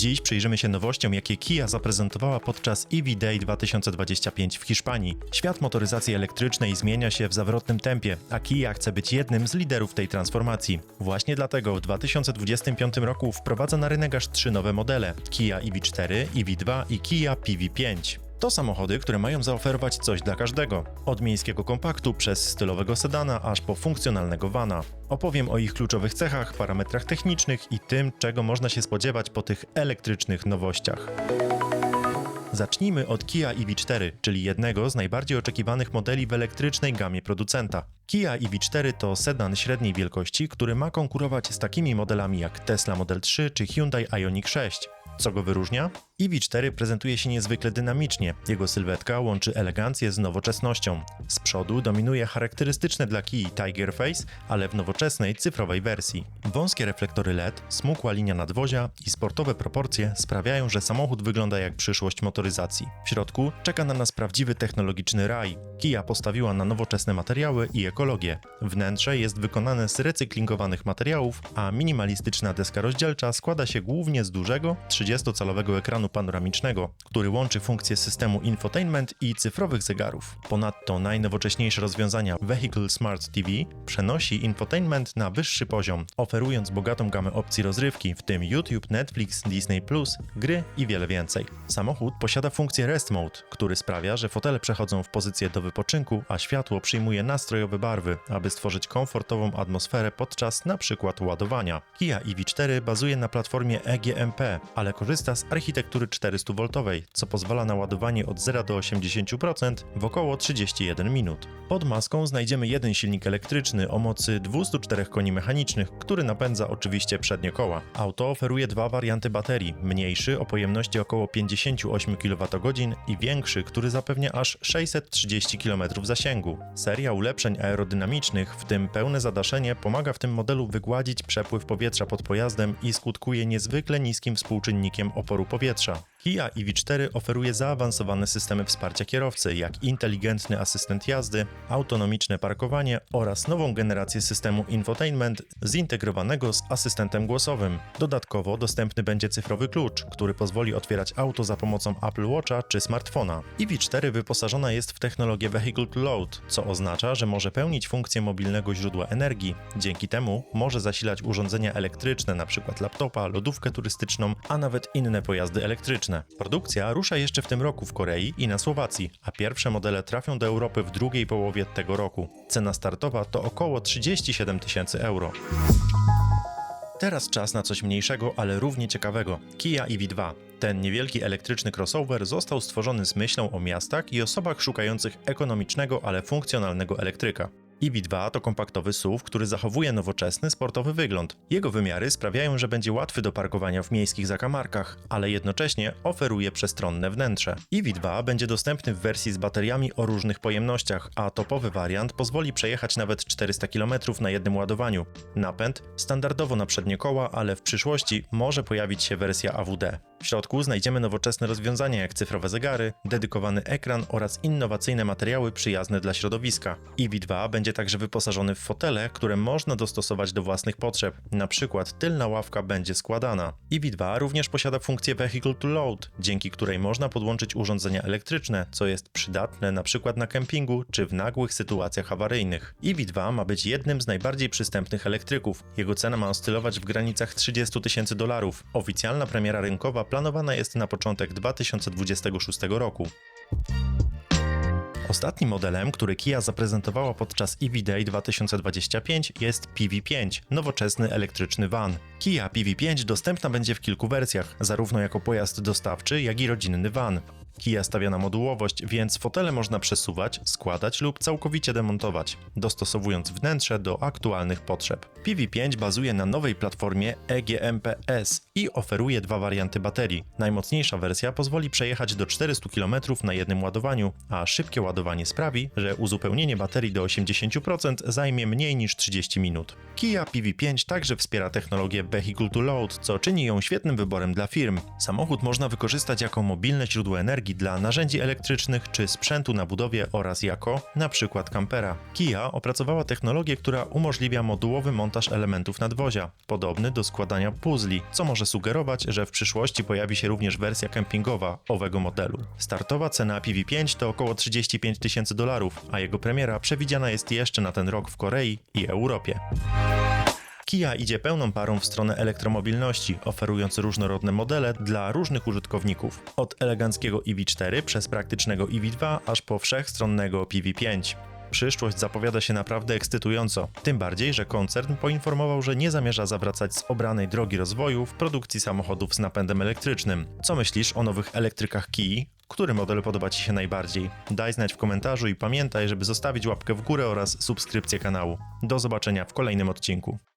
Dziś przyjrzymy się nowościom, jakie Kia zaprezentowała podczas EV Day 2025 w Hiszpanii. Świat motoryzacji elektrycznej zmienia się w zawrotnym tempie, a Kia chce być jednym z liderów tej transformacji. Właśnie dlatego w 2025 roku wprowadza na rynek aż trzy nowe modele: Kia EV4, EV2 i Kia PV5. To samochody, które mają zaoferować coś dla każdego. Od miejskiego kompaktu przez stylowego sedana aż po funkcjonalnego vana. Opowiem o ich kluczowych cechach, parametrach technicznych i tym, czego można się spodziewać po tych elektrycznych nowościach. Zacznijmy od Kia EV4, czyli jednego z najbardziej oczekiwanych modeli w elektrycznej gamie producenta. Kia EV4 to sedan średniej wielkości, który ma konkurować z takimi modelami jak Tesla Model 3 czy Hyundai Ioniq 6. Co go wyróżnia? EV4 prezentuje się niezwykle dynamicznie. Jego sylwetka łączy elegancję z nowoczesnością. Z przodu dominuje charakterystyczne dla Kii Tiger Face, ale w nowoczesnej cyfrowej wersji. Wąskie reflektory LED, smukła linia nadwozia i sportowe proporcje sprawiają, że samochód wygląda jak przyszłość motoryzacji. W środku czeka na nas prawdziwy technologiczny raj. Kia postawiła na nowoczesne materiały i ekologię. Wnętrze jest wykonane z recyklingowanych materiałów, a minimalistyczna deska rozdzielcza składa się głównie z dużego, 30-calowego ekranu panoramicznego, który łączy funkcje systemu infotainment i cyfrowych zegarów. Ponadto najnowocześniejsze rozwiązania Vehicle Smart TV przenosi infotainment na wyższy poziom, oferując bogatą gamę opcji rozrywki, w tym YouTube, Netflix, Disney+, gry i wiele więcej. Samochód posiada funkcję Rest Mode, który sprawia, że fotele przechodzą w pozycję do wypoczynku, a światło przyjmuje nastrojowe barwy, aby stworzyć komfortową atmosferę podczas np. ładowania. Kia EV4 bazuje na platformie EGMP, ale korzysta z architektury 400V, co pozwala na ładowanie od 0 do 80% w około 31 minut. Pod maską znajdziemy jeden silnik elektryczny o mocy 204 koni mechanicznych, który napędza oczywiście przednie koła. Auto oferuje dwa warianty baterii, mniejszy o pojemności około 58 kWh i większy, który zapewnia aż 630 km zasięgu. Seria ulepszeń aerodynamicznych, w tym pełne zadaszenie, pomaga w tym modelu wygładzić przepływ powietrza pod pojazdem i skutkuje niezwykle niskim współczynnikiem oporu powietrza. Kia EV4 oferuje zaawansowane systemy wsparcia kierowcy, jak inteligentny asystent jazdy, autonomiczne parkowanie oraz nową generację systemu infotainment zintegrowanego z asystentem głosowym. Dodatkowo dostępny będzie cyfrowy klucz, który pozwoli otwierać auto za pomocą Apple Watcha czy smartfona. EV4 wyposażona jest w technologię Vehicle to Load, co oznacza, że może pełnić funkcję mobilnego źródła energii. Dzięki temu może zasilać urządzenia elektryczne, np. laptopa, lodówkę turystyczną, a nawet inne pojazdy elektryczne. Produkcja rusza jeszcze w tym roku w Korei i na Słowacji, a pierwsze modele trafią do Europy w drugiej połowie tego roku. Cena startowa to około 37 tysięcy euro. Teraz czas na coś mniejszego, ale równie ciekawego. Kia EV2. Ten niewielki elektryczny crossover został stworzony z myślą o miastach i osobach szukających ekonomicznego, ale funkcjonalnego elektryka. EV2 to kompaktowy SUV, który zachowuje nowoczesny, sportowy wygląd. Jego wymiary sprawiają, że będzie łatwy do parkowania w miejskich zakamarkach, ale jednocześnie oferuje przestronne wnętrze. EV2 będzie dostępny w wersji z bateriami o różnych pojemnościach, a topowy wariant pozwoli przejechać nawet 400 km na jednym ładowaniu. Napęd standardowo na przednie koła, ale w przyszłości może pojawić się wersja AWD. W środku znajdziemy nowoczesne rozwiązania jak cyfrowe zegary, dedykowany ekran oraz innowacyjne materiały przyjazne dla środowiska. EV2 będzie także wyposażony w fotele, które można dostosować do własnych potrzeb. Na przykład tylna ławka będzie składana. EV2 również posiada funkcję Vehicle to Load, dzięki której można podłączyć urządzenia elektryczne, co jest przydatne przykład na kempingu czy w nagłych sytuacjach awaryjnych. EV2 ma być jednym z najbardziej przystępnych elektryków. Jego cena ma oscylować w granicach 30 tysięcy dolarów. Oficjalna premiera rynkowa planowana jest na początek 2026 roku. Ostatnim modelem, który Kia zaprezentowała podczas EV Day 2025 jest PV5, nowoczesny elektryczny van. Kia PV5 dostępna będzie w kilku wersjach, zarówno jako pojazd dostawczy, jak i rodzinny van. Kia stawia na modułowość, więc fotele można przesuwać, składać lub całkowicie demontować, dostosowując wnętrze do aktualnych potrzeb. PV5 bazuje na nowej platformie EGMPS i oferuje dwa warianty baterii. Najmocniejsza wersja pozwoli przejechać do 400 km na jednym ładowaniu, a szybkie ładowanie sprawi, że uzupełnienie baterii do 80% zajmie mniej niż 30 minut. Kia PV5 także wspiera technologię Vehicle to Load, co czyni ją świetnym wyborem dla firm. Samochód można wykorzystać jako mobilne źródło energii energii dla narzędzi elektrycznych czy sprzętu na budowie oraz jako, przykład kampera. Kia opracowała technologię, która umożliwia modułowy montaż elementów nadwozia, podobny do składania puzli, co może sugerować, że w przyszłości pojawi się również wersja kempingowa owego modelu. Startowa cena PV5 to około 35 tysięcy dolarów, a jego premiera przewidziana jest jeszcze na ten rok w Korei i Europie. Kia idzie pełną parą w stronę elektromobilności, oferując różnorodne modele dla różnych użytkowników. Od eleganckiego EV4 przez praktycznego EV2 aż po wszechstronnego PV5. Przyszłość zapowiada się naprawdę ekscytująco, tym bardziej, że koncern poinformował, że nie zamierza zawracać z obranej drogi rozwoju w produkcji samochodów z napędem elektrycznym. Co myślisz o nowych elektrykach Kii? Który model podoba Ci się najbardziej? Daj znać w komentarzu i pamiętaj, żeby zostawić łapkę w górę oraz subskrypcję kanału. Do zobaczenia w kolejnym odcinku.